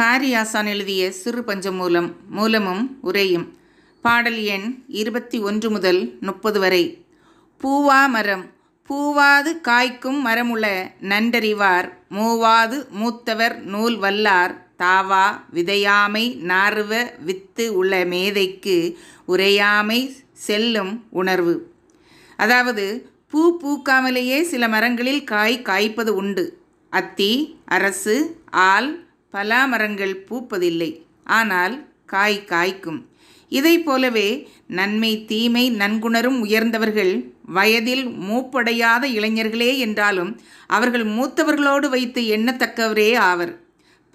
காரியாசான் எழுதிய சிறு பஞ்சமூலம் மூலமும் உரையும். பாடல் எண் இருபத்தி ஒன்று முதல் முப்பது வரை. பூவா மரம் பூவாது காய்க்கும் மரமுள நன்றறிவார் மூவாது மூத்தவர் நூல் வல்லார். தாவா விதையாமை நார்வ வித்து உள்ள மேதைக்கு உரையாமை செல்லும் உணர்வு. அதாவது பூ பூக்காமலேயே சில மரங்களில் காய் காய்ப்பது உண்டு. அத்தி அரசு ஆல் பலா மரங்கள் பூப்பதில்லை. ஆனால் காய் காய்க்கும். இதை போலவே நன்மை தீமை நன்குணரும் உயர்ந்தவர்கள் வயதில் மூப்படையாத இளைஞர்களே என்றாலும் அவர்கள் மூத்தவர்களோடு வைத்து எண்ணத்தக்கவரே ஆவர்.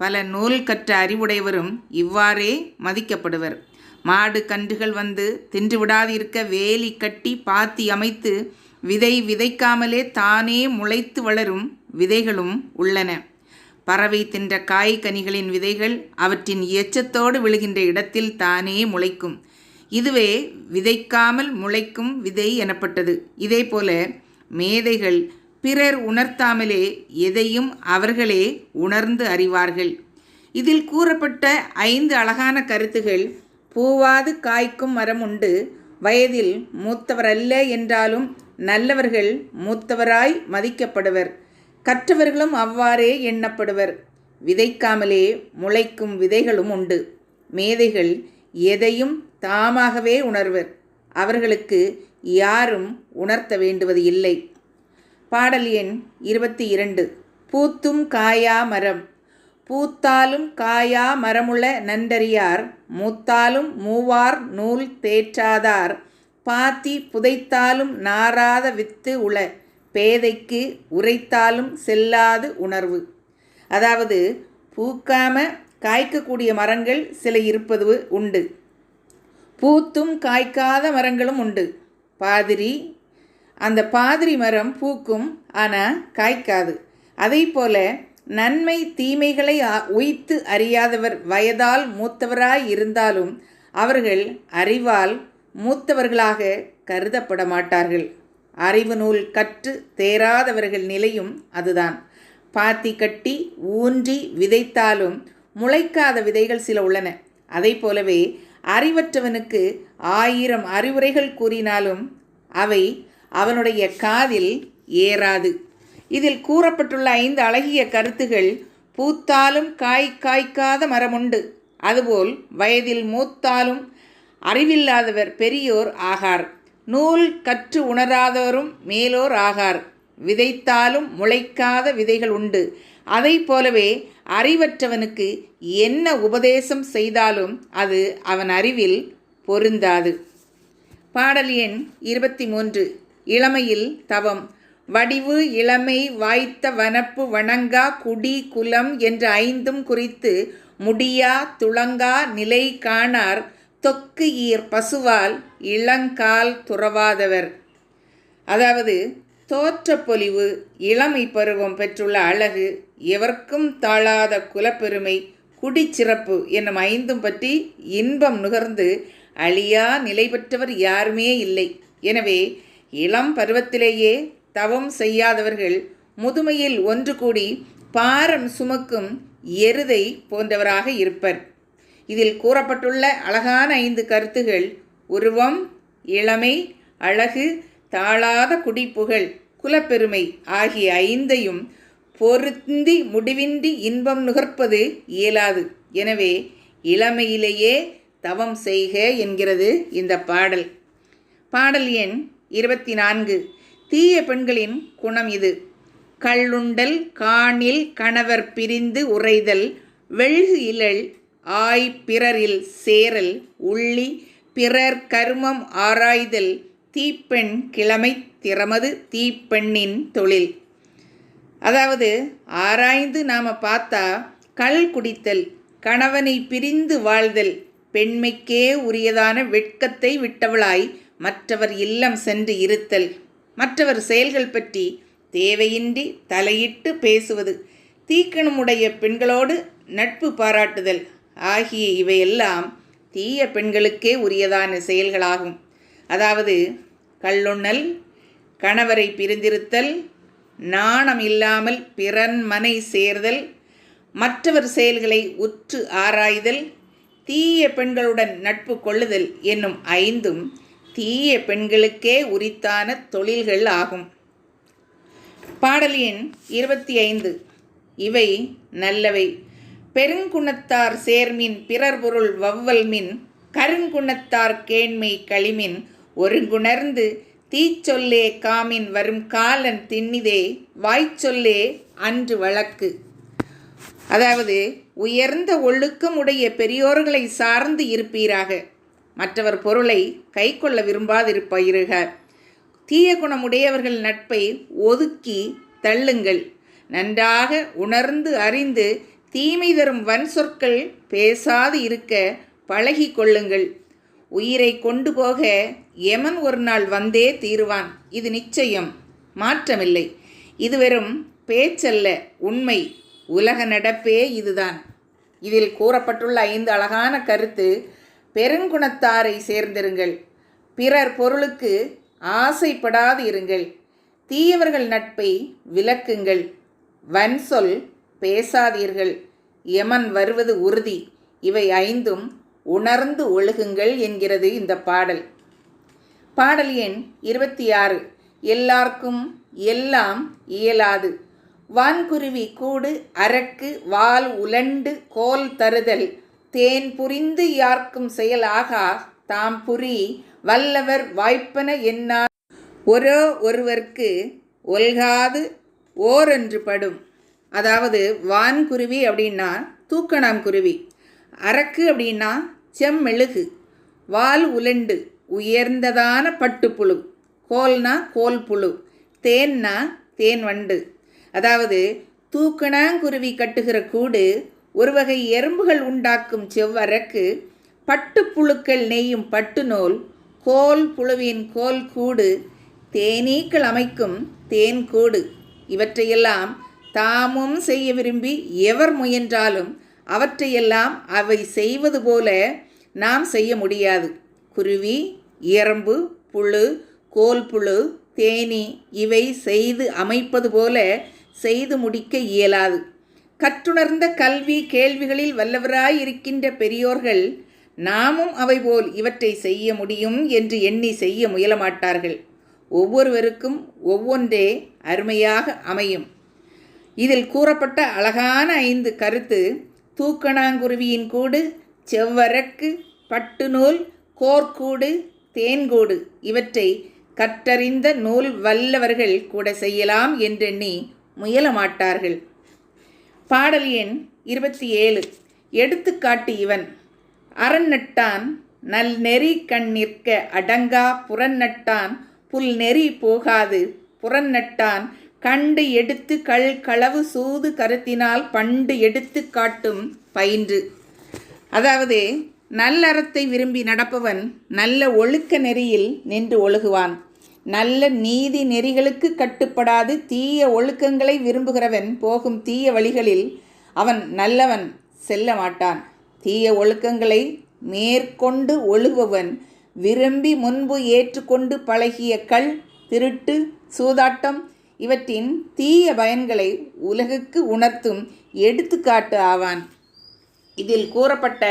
பல நூல் கற்ற அறிவுடையவரும் இவ்வாறே மதிக்கப்படுவர். மாடு கன்றுகள் வந்து தின்று விடாதிருக்க வேலி கட்டி பாத்தி அமைத்து விதை விதைக்காமலே தானே முளைத்து வளரும் விதைகளும் உள்ளன. பறவை தின்ற காய் கனிகளின் விதைகள் அவற்றின் எச்சத்தோடு விழுகின்ற இடத்தில் தானே முளைக்கும். இதுவே விதைக்காமல் முளைக்கும் விதை எனப்பட்டது. இதேபோல மேதைகள் பிறர் உணர்த்தாமலே எதையும் அவர்களே உணர்ந்து அறிவார்கள். இதில் கூறப்பட்ட ஐந்து அழகான கருத்துகள் பூவாது காய்க்கும் மரம் உண்டு. வயதில் மூத்தவரல்ல என்றாலும் நல்லவர்கள் மூத்தவராய் மதிக்கப்படுவர். கற்றவர்களும் அவ்வாறே எண்ணப்படுவர். விதைக்காமலே முளைக்கும் விதைகளும் உண்டு. மேதைகள் எதையும் தாமாகவே உணர்வர். அவர்களுக்கு யாரும் உணர்த்த வேண்டுவது இல்லை. பாடல் எண் இருபத்தி இரண்டு. பூத்தும் காயா மரம். பூத்தாலும் காயா மரமுள நன்றறியார் மூத்தாலும் மூவார் நூல் தேற்றாதார். பாத்தி புதைத்தாலும் நாராத வித்து உள. பேதைக்கு உரைத்தாலும் செல்லாது உணர்வு. அதாவது பூக்காம காய்க்கக்கூடிய மரங்கள் சில இருப்பது உண்டு. பூத்தும் காய்க்காத மரங்களும் உண்டு. பாதிரி அந்த பாதிரி மரம் பூக்கும் ஆனால் காய்க்காது. அதே போல நன்மை தீமைகளை உய்த்து அறியாதவர் வயதால் மூத்தவராய் இருந்தாலும் அவர்கள் அறிவால் மூத்தவர்களாக கருதப்பட மாட்டார்கள் அறிவு நூல் கற்று தேராதவர்கள் நிலையும் அதுதான். பாத்தி கட்டி ஊன்றி விதைத்தாலும் முளைக்காத விதைகள் சில உள்ளன. அதை போலவே அறிவற்றவனுக்கு ஆயிரம் அறிவுரைகள் கூறினாலும் அவை அவனுடைய காதில் ஏறாது. இதில் கூறப்பட்டுள்ள ஐந்து அழகிய கருத்துகள் பூத்தாலும் காய் காய்க்காத மரமுண்டு. அதுபோல் வயதில் மூத்தாலும் அறிவில்லாதவர் பெரியோர் ஆகார். நூல் கற்று உணராதவரும் மேலோர் ஆகார். விதைத்தாலும் முளைக்காத விதைகள் உண்டு. அதை போலவே அறிவற்றவனுக்கு என்ன உபதேசம் செய்தாலும் அது அவன் அறிவில் பொருந்தாது. பாடல் எண் இருபத்தி மூன்று இளமையில் தவம். வடிவு இளமை வாய்த்த வனப்பு வணங்கா குடி குலம் என்ற ஐந்தும் குறித்து முடியா துளங்கா நிலை காணார். தொக்கு ஈர் பசுவால் இளங்கால் துறவாதவர். அதாவது தோற்ற பொலிவு இளமை பருவம் பெற்றுள்ள அழகு எவர்க்கும் தாழாத குலப்பெருமை குடிச்சிறப்பு என்னும் ஐந்தும் பற்றி இன்பம் நுகர்ந்து அழியா நிலை பெற்றவர் யாருமே இல்லை. எனவே இளம் பருவத்திலேயே தவம் செய்யாதவர்கள் முதுமையில் ஒன்று கூடி பாரம் சுமக்கும் எருதை போன்றவராக இருப்பர். இதில் கூறப்பட்டுள்ள அழகான ஐந்து கருத்துகள். உருவம் இளமை அழகு தாழாத குடிப்புகழ் குலப்பெருமை ஆகிய ஐந்தையும் பொருந்தி முடிவின்றி இன்பம் நுகர்ப்பது இயலாது. எனவே இளமையிலேயே தவம் செய்க என்கிறது இந்த பாடல். பாடல் எண் இருபத்தி நான்கு தீய பெண்களின் குணம் இது. கள்ளுண்டல் காணில் கணவர் பிரிந்து உறைதல் வெள்கு இழல் ஆய் பிறரில் சேரல் உள்ளி பிறர் கருமம் ஆராய்தல் தீப்பெண் கிழமை திறமது தீப்பெண்ணின் தொழில். அதாவது ஆராய்ந்து நாம் பார்த்தா கள் குடித்தல் கணவனை பிரிந்து வாழ்தல் பெண்மைக்கே உரியதான வெட்கத்தை விட்டவளாய் மற்றவர் இல்லம் சென்று இருத்தல். மற்றவர் செயல்கள் பற்றி தேவையின்றி தலையிட்டு பேசுவது தீக்கணமுடைய பெண்களோடு நட்பு பாராட்டுதல். ஆகிய இவையெல்லாம் தீய பெண்களுக்கே உரியதான செயல்களாகும். அதாவது கள்ளுண்ணல் கணவரை பிரிந்திருத்தல் நாணம் இல்லாமல் பிறன் மனை சேர்தல் மற்றவர் செயல்களை உற்று ஆராய்தல் தீய பெண்களுடன் நட்பு கொள்ளுதல் என்னும் ஐந்தும் தீய பெண்களுக்கே உரித்தான தொழில்கள் ஆகும். பாடல் எண் இருபத்தி ஐந்து. இவை நல்லவை. பெருங்குணத்தார் சேர்மின் பிறர் பொருள் வவ்வல்மின் கருங்குணத்தார் கேண்மை களிமின் ஒருங்குணர்ந்து தீச்சொல்லே காமின் வரும் காலன் திண்ணிதே வாய்ச்சொல்லே அன்று வழக்கு. அதாவது உயர்ந்த ஒழுக்கம் உடைய பெரியோர்களை சார்ந்து இருப்பீராக. மற்றவர் பொருளை கை கொள்ள விரும்பாதிருப்பீருக. தீய குணமுடையவர்கள் நட்பை ஒதுக்கி தள்ளுங்கள். நன்றாக உணர்ந்து அறிந்து தீமை தரும் வன் சொற்கள் பேசாது இருக்க பழகி கொள்ளுங்கள். உயிரை கொண்டு போக எமன் ஒரு நாள் வந்தே தீருவான். இது நிச்சயம். மாற்றமில்லை. இது வெறும் பேச்சல்ல. உண்மை. உலக நடப்பே இதுதான். இதில் கூறப்பட்டுள்ள ஐந்து அழகான கருத்து பெருங்குணத்தாரை சேர்ந்திருங்கள். பிறர் பொருளுக்கு ஆசைப்படாது இருங்கள். தீயவர்கள் நட்பை விலக்குங்கள் வன் சொல் பேசாதீர்கள். யமன் வருவது உறுதி. இவை ஐந்தும் உணர்ந்து ஒழுகுங்கள் என்கிறது இந்த பாடல். பாடல் எண் இருபத்தி ஆறு எல்லார்க்கும் எல்லாம் இயலாது. வான்குருவி கூடு அரக்கு வால் உலண்டு கோல் தருதல். தேன் புரிந்து யார்க்கும் செயலாகா தாம் புரி வல்லவர் வாய்ப்பன என்னார் ஒரோ ஒருவர்க்கு ஒல்காது ஓரென்று படும். அதாவது வான்குருவி அப்படின்னா தூக்கணாம் குருவி. அரக்கு அப்படின்னா செம்மெழுகு வால் உலண்டு உயர்ந்ததான பட்டுப்புழு. கோல்னா கோல் புழு தேன்னா தேன் வண்டு அதாவது தூக்கணாங்குருவி கட்டுகிற கூடு ஒரு வகை எறும்புகள் உண்டாக்கும் செவ்வரக்கு பட்டுப்புழுக்கள் நெய்யும் பட்டு நூல் கோல் புழுவின் கோல் கூடு தேனீக்கள் அமைக்கும் தேன் கூடு. இவற்றையெல்லாம் தாமும் செய்ய விரும்பி எவர் முயன்றாலும் அவற்றையெல்லாம் அவை செய்வது போல நாம் செய்ய முடியாது. குருவி எறும்பு புழு கோல் புழு தேனி இவை செய்து அமைப்பது போல செய்து முடிக்க இயலாது. கற்றுணர்ந்த கல்வி கேள்விகளில் வல்லவராய் இருக்கின்ற பெரியோர்கள் நாமும் அவை போல் இவற்றை செய்ய முடியும் என்று எண்ணி செய்ய முயலமாட்டார்கள். ஒவ்வொருவருக்கும் ஒவ்வொன்றே அருமையாக அமையும். இதில் கூறப்பட்ட அழகான ஐந்து கருத்து தூக்கணாங்குருவியின் கூடு செவ்வரக்கு பட்டுநூல் கோர்க்கூடு தேன்கூடு இவற்றை கற்றறிந்த நூல் வல்லவர்கள் கூட செய்யலாம் என்றெண்ணி முயலமாட்டார்கள் பாடல் எண் இருபத்தி ஏழு. எடுத்துக்காட்டு இவன். அறநட்டான் நல் நெறி கண் நிற்க அடங்கா புறநட்டான் புல் நெறி போகாது புறநட்டான் கண்டு எடுத்து கள் களவு சூது கருத்தினால் பண்டு எடுத்து காட்டும் பயின்று. அதாவது நல்லறத்தை விரும்பி நடப்பவன் நல்ல ஒழுக்க நெறியில் நின்று ஒழுகுவான். நல்ல நீதி நெறிகளுக்கு கட்டுப்படாது தீய ஒழுக்கங்களை விரும்புகிறவன் போகும் தீய வழிகளில் அவன் நல்லவன் செல்ல மாட்டான். தீய ஒழுக்கங்களை மேற்கொண்டு ஒழுகுவன் விரும்பி முன்பு ஏற்றுக்கொண்டு பழகிய கள் திருட்டு சூதாட்டம் இவற்றின் தீய பயன்களை உலகுக்கு உணர்த்தும் எடுத்துக்காட்டு ஆவான். இதில் கூறப்பட்ட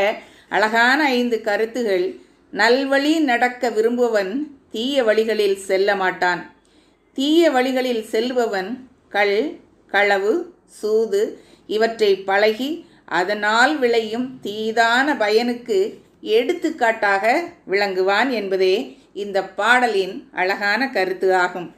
அழகான ஐந்து கருத்துகள் நல்வழி நடக்க விரும்புவன் தீய வழிகளில் செல்ல மாட்டான். தீய வழிகளில் செல்பவன் கள் களவு சூது இவற்றை பழகி அதனால் விளையும் தீதான பயனுக்கு எடுத்துக்காட்டாக விளங்குவான் என்பதே இந்த பாடலின் அழகான கருத்து ஆகும்.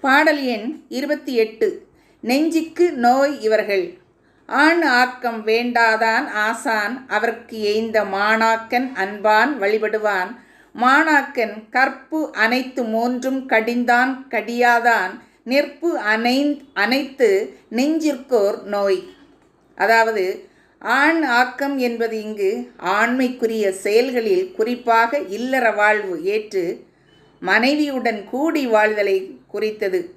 பாடல் எண் இருபத்தி எட்டு நெஞ்சிக்கு நோய் இவர்கள். ஆண் ஆக்கம் வேண்டாதான் ஆசான் அவர்க்கு எய்ந்த மாணாக்கன் அன்பான் வழிபடுவான். மாணாக்கன் கற்பு அனைத்து மூன்றும் கடிந்தான் கடியாதான். நிற்பு அனை அனைத்து நெஞ்சிற்கோர் நோய். அதாவது ஆண் ஆக்கம் என்பது இங்கு ஆண்மைக்குரிய செயல்களில் குறிப்பாக இல்லற வாழ்வு ஏற்று மனைவியுடன் கூடி வாழ்தலை குறித்தது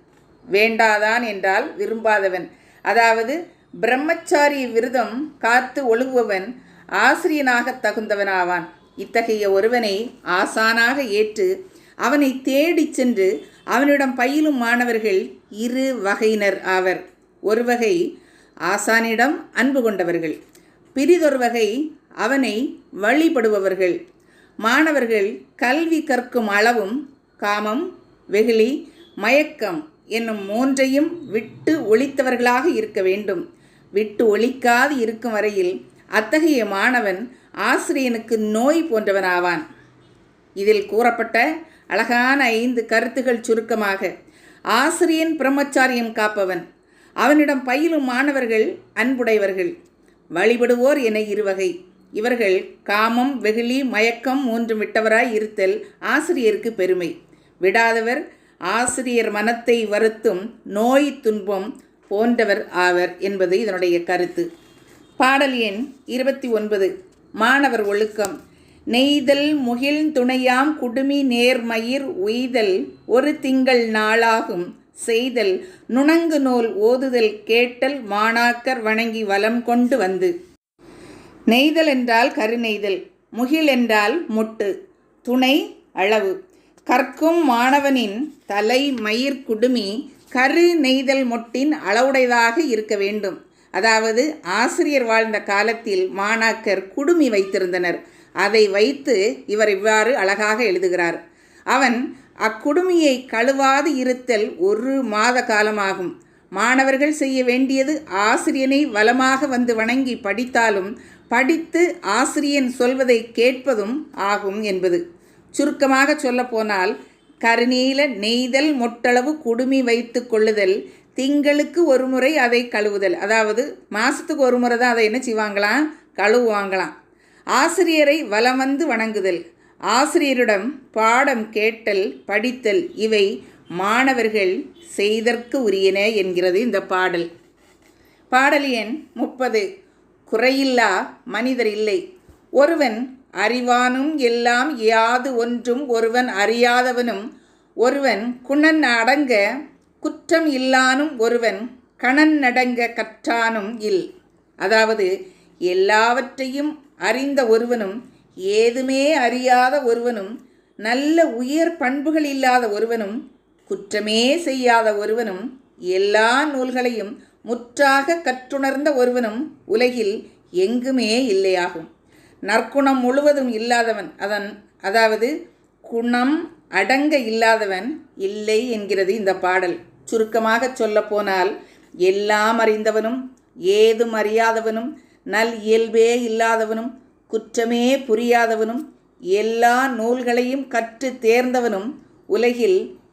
வேண்டாதான் என்றால் விரும்பாதவன். அதாவது பிரம்மச்சாரி விரதம் காத்து ஒழுகுபவன் ஆசிரியனாக தகுந்தவனாவான். இத்தகைய ஒருவனை ஆசானாக ஏற்று அவனை தேடிச் சென்று அவனிடம் பயிலும் மாணவர்கள் இரு வகையினர் ஆவர். ஒரு வகை ஆசானிடம் அன்பு கொண்டவர்கள். பிரிதொரு வகை அவனை வழிபடுபவர்கள். மாணவர்கள் கல்வி கற்கும் அளவும் காமம் வெகுளி மயக்கம் என்னும் மூன்றையும் விட்டு ஒழித்தவர்களாக இருக்க வேண்டும். விட்டு ஒழிக்காது இருக்கும் வரையில் அத்தகைய மாணவன் ஆசிரியனுக்கு நோய் போன்றவனாவான். இதில் கூறப்பட்ட அழகான ஐந்து கருத்துகள் சுருக்கமாக ஆசிரியன் பிரம்மச்சாரியம் காப்பவன் அவனிடம் பயிலும் மாணவர்கள் அன்புடையவர்கள் வழிபடுவோர் என இருவகை. இவர்கள் காமம் வெகுளி மயக்கம் மூன்று விட்டவராய் இருத்தல் ஆசிரியருக்கு பெருமை. விடாதவர் ஆசிரியர் மனத்தை வருத்தும் நோய் துன்பம் போன்றவர் ஆவர் என்பது இதனுடைய கருத்து. பாடல் எண் இருபத்தி ஒன்பது மாணவர் ஒழுக்கம். நெய்தல் முகில் துணையாம் குடுமி நேர்மயிர் உய்தல் ஒரு திங்கள் நாளாகும் செய்தல். நுணங்கு நூல் ஓதுதல் கேட்டல் மாணாக்கர் வணங்கி வலம் கொண்டு வந்து. நெய்தல் என்றால் கருநெய்தல் முகில் என்றால் மொட்டு துணை அளவு. கற்கும் மாணவனின் தலை மயிர் குடுமி கரு நெய்தல் மொட்டின் அளவுடையதாக இருக்க வேண்டும். அதாவது ஆசிரியர் வாழ்ந்த காலத்தில் மாணாக்கர் குடுமி வைத்திருந்தனர். அதை வைத்து இவர் இவ்வாறு அழகாக எழுதுகிறார். அவன் அக்குடுமியை கழுவாது இருத்தல் ஒரு மாத காலமாகும். மாணவர்கள் செய்ய வேண்டியது ஆசிரியனை வளமாக வந்து வணங்கி படித்தாலும் படித்து ஆசிரியன் சொல்வதை கேட்பதும் ஆகும் என்பது. சுருக்கமாக சொல்லப்போனால் கருநீல நெய்தல் மொட்டளவு குடுமி வைத்து கொள்ளுதல் திங்களுக்கு ஒரு முறை அதை கழுவுதல். அதாவது மாதத்துக்கு ஒரு முறை தான் அதை என்ன செய்வாங்களாம்? கழுவுவாங்களாம். ஆசிரியரை வலம் வந்து வணங்குதல் ஆசிரியரிடம் பாடம் கேட்டல் படித்தல் இவை மாணவர்கள் செய்தற்கு உரியன என்கிறது இந்த பாடல். பாடல் எண் முப்பது. குறையில்லா மனிதர் இல்லை. ஒருவன் அறிவானும் எல்லாம் யாது ஒன்றும் ஒருவன் அறியாதவனும் ஒருவன் குணன் அடங்க குற்றம் இல்லானும் ஒருவன் கணன் நடங்க கற்றானும் இல். அதாவது எல்லாவற்றையும் அறிந்த ஒருவனும் ஏதுமே அறியாத ஒருவனும் நல்ல உயர் பண்புகள் இல்லாத ஒருவனும் குற்றமே செய்யாத ஒருவனும் எல்லா நூல்களையும் முற்றாக கற்றுணர்ந்த ஒருவனும் உலகில் எங்குமே இல்லையாகும். நற்குணம் முழுவதும் இல்லாதவன் அதன் அதாவது குணம் அடங்க இல்லாதவன் இல்லை என்கிறது இந்த பாடல். சுருக்கமாக சொல்லப்போனால் எல்லாம் அறிந்தவனும் ஏதும் அறியாதவனும் நல் இயல்பே இல்லாதவனும் குற்றமே புரியாதவனும் எல்லா நூல்களையும் கற்று தேர்ந்தவனும் உலகில்